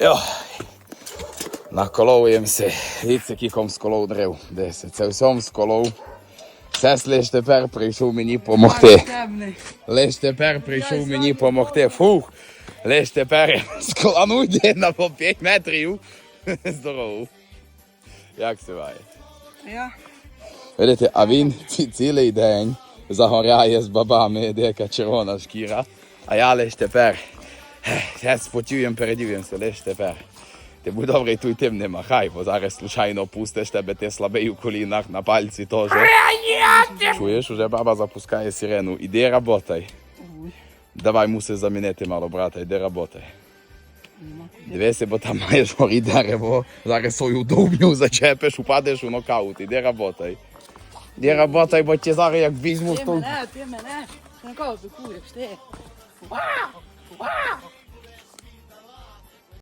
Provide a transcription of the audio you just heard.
Йо. Наколовуємося. Дивіться, який ком сколов дрив. Десь. Це всьом сколов. Сес лиш тепер прийшов мені помогти. Лиш тепер прийшов мені помогти. Фух. Лиш тепер склану йде на по 5 метрів. Здорово. Як це має? Я Видите, а він ці- цілий день загоряє з бабами, дека червона шкіра. А я лиш тепер. Я спотюєм, передів'ємося, лиш тепер. Ти будь добрий, туй тим не махай, бо зараз случайно пустиш тебе, ти слабий у колінах, на пальці теж. Чуєш, уже баба запускає сирену. Іди работай. Давай мусиш замінити мало брата, іди работай. Дивися, бо там маєш горі дерево, зараз свою довбню зачепиш, упадеш у нокаут, іди работай. Іди работай, бо ті зараз як візьму ти мене, ти мене. На кого ти? Вау! Вау!